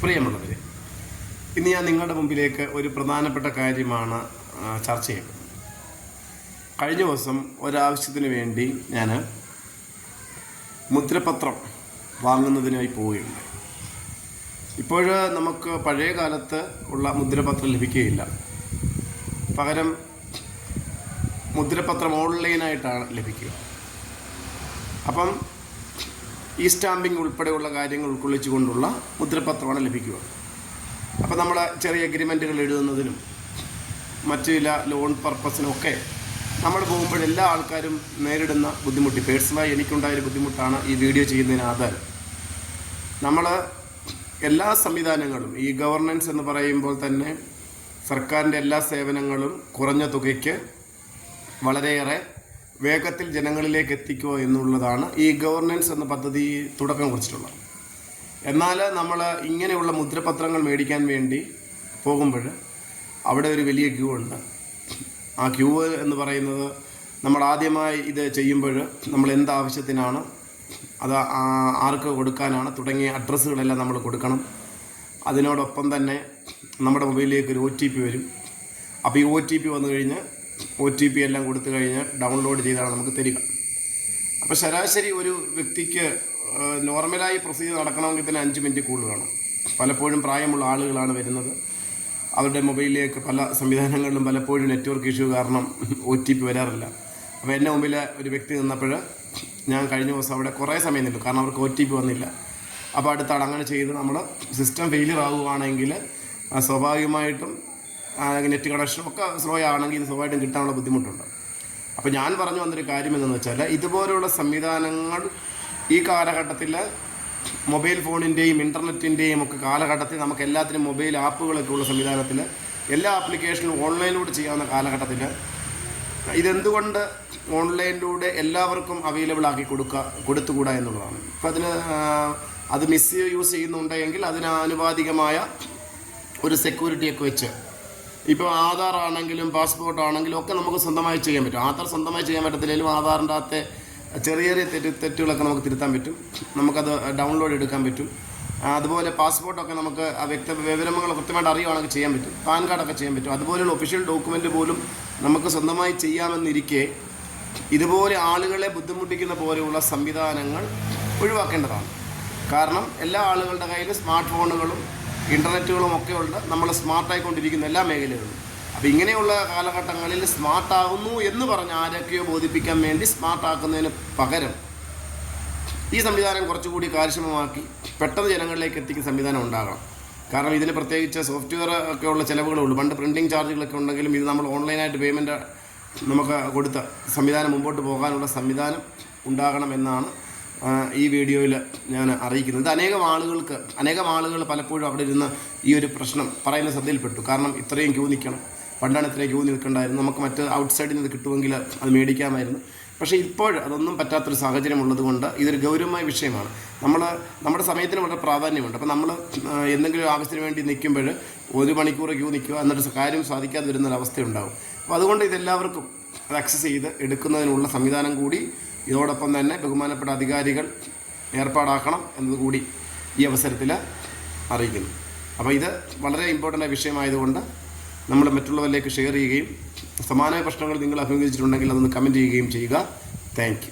പ്രിയമുള്ളവരെ ഇന്ന് ഞാൻ നിങ്ങളുടെ മുമ്പിലേക്ക് ഒരു പ്രധാനപ്പെട്ട കാര്യമാണ് ചർച്ച ചെയ്യുന്നത്. കഴിഞ്ഞ ദിവസം ഒരാവശ്യത്തിന് വേണ്ടി ഞാൻ മുദ്രപത്രം വാങ്ങുന്നതിനായി പോവുകയുണ്ട് ഇപ്പോൾ നമുക്ക് പഴയ കാലത്ത് ഉള്ള മുദ്രപത്രം ലഭിക്കുകയില്ല. പകരം മുദ്രപത്രം ഓൺലൈനായിട്ടാണ് ലഭിക്കുക. അപ്പം ഈ സ്റ്റാമ്പിംഗ് ഉൾപ്പെടെയുള്ള കാര്യങ്ങൾ ഉൾക്കൊള്ളിച്ചുകൊണ്ടുള്ള മുദ്രപത്രമാണ് ലഭിക്കുക. അപ്പോൾ നമ്മൾ ചെറിയ എഗ്രിമെന്റുകൾ എഴുതുന്നതിനും മറ്റു ചില ലോൺ പർപ്പസിനൊക്കെ നമ്മൾ പോകുമ്പോൾ എല്ലാ ആൾക്കാരും നേരിടുന്ന ബുദ്ധിമുട്ട് പേഴ്സണലായി എനിക്കുണ്ടായൊരു ബുദ്ധിമുട്ടാണ് ഈ വീഡിയോ ചെയ്യുന്നതിന് ആധാരം നമ്മൾ എല്ലാ സംവിധാനങ്ങളും ഈ ഗവർണൻസ് എന്ന് പറയുമ്പോൾ തന്നെ സർക്കാരിന്റെ എല്ലാ സേവനങ്ങളും കുറഞ്ഞ തുകയ്ക്ക് വളരെയേറെ വേഗത്തിൽ ജനങ്ങളിലേക്ക് എത്തിക്കുക എന്നുള്ളതാണ് ഈ ഗവർണൻസ് എന്ന പദ്ധതി തുടക്കം കുറിച്ചിട്ടുള്ളത്. എന്നാൽ നമ്മൾ ഇങ്ങനെയുള്ള മുദ്രപത്രങ്ങൾ മേടിക്കാൻ വേണ്ടി പോകുമ്പോൾ അവിടെ ഒരു വലിയ ക്യൂ ഉണ്ട്. ആ ക്യൂ എന്ന് പറയുന്നത് നമ്മൾ ആദ്യമായി ഇത് ചെയ്യുമ്പോൾ നമ്മൾ എന്ത് ആവശ്യത്തിനാണ് അത് ആർക്ക് കൊടുക്കാനാണ് തുടങ്ങിയ അഡ്രസ്സുകളെല്ലാം നമ്മൾ കൊടുക്കണം. അതിനോടൊപ്പം തന്നെ നമ്മുടെ മൊബൈലിലേക്ക് ഒരു ഒ ടി പി വരും. അപ്പോൾ ഈ ഒ ടി പി വന്നു കഴിഞ്ഞ് ഒ ടി പി എല്ലാം കൊടുത്തു കഴിഞ്ഞാൽ ഡൗൺലോഡ് ചെയ്താണ് നമുക്ക് തരിക. അപ്പോൾ ശരാശരി ഒരു വ്യക്തിക്ക് നോർമലായി പ്രൊസീജിയർ നടക്കണമെങ്കിൽ തന്നെ അഞ്ച് മിനിറ്റ് കൂടുതൽ വേണം. പലപ്പോഴും പ്രായമുള്ള ആളുകളാണ് വരുന്നത്. അവരുടെ മൊബൈലിലേക്ക് പല സംവിധാനങ്ങളിലും പലപ്പോഴും നെറ്റ്വർക്ക് ഇഷ്യൂ കാരണം ഒ ടി പി വരാറില്ല. അപ്പോൾ എന്റെ മുമ്പിൽ ഒരു വ്യക്തി നിന്നപ്പോൾ ഞാൻ കഴിഞ്ഞ ദിവസം അവിടെ കുറേ സമയം നിന്നു. കാരണം അവർക്ക് ഒ ടി പി വന്നില്ല. അപ്പോൾ അടുത്ത അങ്ങനെ ചെയ്ത് നമ്മൾ സിസ്റ്റം ഫെയിലിയർ ആവുകയാണെങ്കിൽ സ്വാഭാവികമായിട്ടും നെറ്റ് കണക്ഷൻ ഒക്കെ സ്ലോ ആണെങ്കിൽ ഇത് സ്ലോവായിട്ടും കിട്ടാനുള്ള ബുദ്ധിമുട്ടുണ്ട്. അപ്പോൾ ഞാൻ പറഞ്ഞു വന്നൊരു കാര്യം എന്തെന്ന് വെച്ചാൽ ഇതുപോലുള്ള സംവിധാനങ്ങൾ ഈ കാലഘട്ടത്തിൽ മൊബൈൽ ഫോണിന്റെയും ഇന്റർനെറ്റിന്റെയും ഒക്കെ കാലഘട്ടത്തിൽ നമുക്ക് എല്ലാത്തിനും മൊബൈൽ ആപ്പുകളൊക്കെ ഉള്ള സംവിധാനത്തിൽ എല്ലാ ആപ്ലിക്കേഷനും ഓൺലൈനിലൂടെ ചെയ്യാവുന്ന കാലഘട്ടത്തിൽ ഇതെന്തുകൊണ്ട് ഓൺലൈനിലൂടെ എല്ലാവർക്കും അവൈലബിൾ ആക്കി കൊടുക്കുക കൊടുത്തുകൂടാ എന്നുള്ളതാണ്. ഇപ്പം അതിന് അത് മിസ് യൂസ് ചെയ്യുന്നുണ്ടെങ്കിൽ അതിന് ആനുപാതികമായ ഒരു സെക്യൂരിറ്റിയൊക്കെ വെച്ച് ഇപ്പോൾ ആധാർ ആണെങ്കിലും പാസ്പോർട്ട് ആണെങ്കിലും ഒക്കെ നമുക്ക് സ്വന്തമായി ചെയ്യാൻ പറ്റും. ആധാർ സ്വന്തമായി ചെയ്യാൻ പറ്റത്തില്ലെങ്കിലും ആധാറിന്റെ അകത്തെ ചെറിയ ചെറിയ തെറ്റ് തെറ്റുകളൊക്കെ നമുക്ക് തിരുത്താൻ പറ്റും. നമുക്കത് ഡൗൺലോഡ് എടുക്കാൻ പറ്റും. അതുപോലെ പാസ്പോർട്ടൊക്കെ നമുക്ക് ആ വ്യക്ത വിവരങ്ങൾ കൃത്യമായിട്ട് അറിയുവാണെങ്കിൽ ചെയ്യാൻ പറ്റും. പാൻ കാർഡൊക്കെ ചെയ്യാൻ പറ്റും. അതുപോലെയുള്ള ഒഫീഷ്യൽ ഡോക്യുമെന്റ് പോലും നമുക്ക് സ്വന്തമായി ചെയ്യാമെന്നിരിക്കെ ഇതുപോലെ ആളുകളെ ബുദ്ധിമുട്ടിക്കുന്ന പോലെയുള്ള സംവിധാനങ്ങൾ ഒഴിവാക്കേണ്ടതാണ്. കാരണം എല്ലാ ആളുകളുടെ കയ്യിൽ സ്മാർട്ട് ഫോണുകളും ഇന്റർനെറ്റുകളും ഒക്കെ ഉണ്ട്. നമ്മൾ സ്മാർട്ടായിക്കൊണ്ടിരിക്കുന്ന എല്ലാ മേഖലകളും. അപ്പോൾ ഇങ്ങനെയുള്ള കാലഘട്ടങ്ങളിൽ സ്മാർട്ടാകുന്നു എന്ന് പറഞ്ഞ് ആരൊക്കെയോ ബോധിപ്പിക്കാൻ വേണ്ടി സ്മാർട്ടാക്കുന്നതിന് പകരം ഈ സംവിധാനം കുറച്ചുകൂടി കാര്യക്ഷമമാക്കി പെട്ടെന്ന് ജനങ്ങളിലേക്ക് എത്തിക്കുന്ന സംവിധാനം ഉണ്ടാകണം. കാരണം ഇതിന് പ്രത്യേകിച്ച് സോഫ്റ്റ്വെയർ ഒക്കെ ഉള്ള ചിലവുകളേ ഉള്ളൂ. പണ്ട് പ്രിന്റിങ് ചാർജുകളൊക്കെ ഉണ്ടെങ്കിലും ഇത് നമ്മൾ ഓൺലൈനായിട്ട് പേയ്മെന്റ് നമുക്ക് കൊടുത്ത സംവിധാനം മുമ്പോട്ട് പോകാനുള്ള സംവിധാനം ഉണ്ടാകണമെന്നാണ് ആ, ഈ വീഡിയോയിൽ ഞാൻ അറിയിക്കുന്നത്. അനേകം ആളുകൾക്ക് അനേകം ആളുകൾ പലപ്പോഴും അവിടെ ഇരുന്ന് ഈ ഒരു പ്രശ്നം പറയുന്ന ശ്രദ്ധയിൽപ്പെട്ടു. കാരണം ഇത്രയും ക്യൂ നിൽക്കണം. പണ്ടാണ് ഇത്രയും ക്യൂ നിൽക്കണ്ടായിരുന്നു. നമുക്ക് മറ്റ് ഔട്ട്സൈഡിൽ നിന്ന് കിട്ടുമെങ്കിൽ അത് മേടിക്കാമായിരുന്നു. പക്ഷേ ഇപ്പോൾ അതൊന്നും പറ്റാത്തൊരു സാഹചര്യം ഉള്ളതുകൊണ്ട് ഇതൊരു ഗൗരവമായ വിഷയമാണ്. നമ്മൾ നമ്മുടെ സമയത്തിന് വളരെ പ്രാധാന്യമുണ്ട്. അപ്പോൾ നമ്മൾ എന്തെങ്കിലും ആവശ്യത്തിന് വേണ്ടി നിൽക്കുമ്പോൾ ഒരു മണിക്കൂർ ക്യൂ നിൽക്കുക എന്നിട്ട് കാര്യം സാധിക്കാതെ വരുന്ന ഒരു അവസ്ഥയുണ്ടാകും അപ്പോൾ അതുകൊണ്ട് ഇതെല്ലാവർക്കും അത് ആക്സസ് ചെയ്ത് എടുക്കുന്നതിനുള്ള സംവിധാനം കൂടി ഇതോടൊപ്പം തന്നെ ബഹുമാനപ്പെട്ട അധികാരികൾ ഏർപ്പാടാക്കണം എന്നതുകൂടി ഈ അവസരത്തിൽ അറിയിക്കുന്നു. അപ്പോൾ ഇത് വളരെ ഇമ്പോർട്ടന്റ് വിഷയമായതുകൊണ്ട് നമ്മൾ മറ്റുള്ളവരിലേക്ക് ഷെയർ ചെയ്യുകയും സമാനമായ പ്രശ്നങ്ങൾ നിങ്ങൾ അഭിമുഖീകരിച്ചിട്ടുണ്ടെങ്കിൽ അതൊന്ന് കമന്റ് ചെയ്യുകയും ചെയ്യുക. താങ്ക്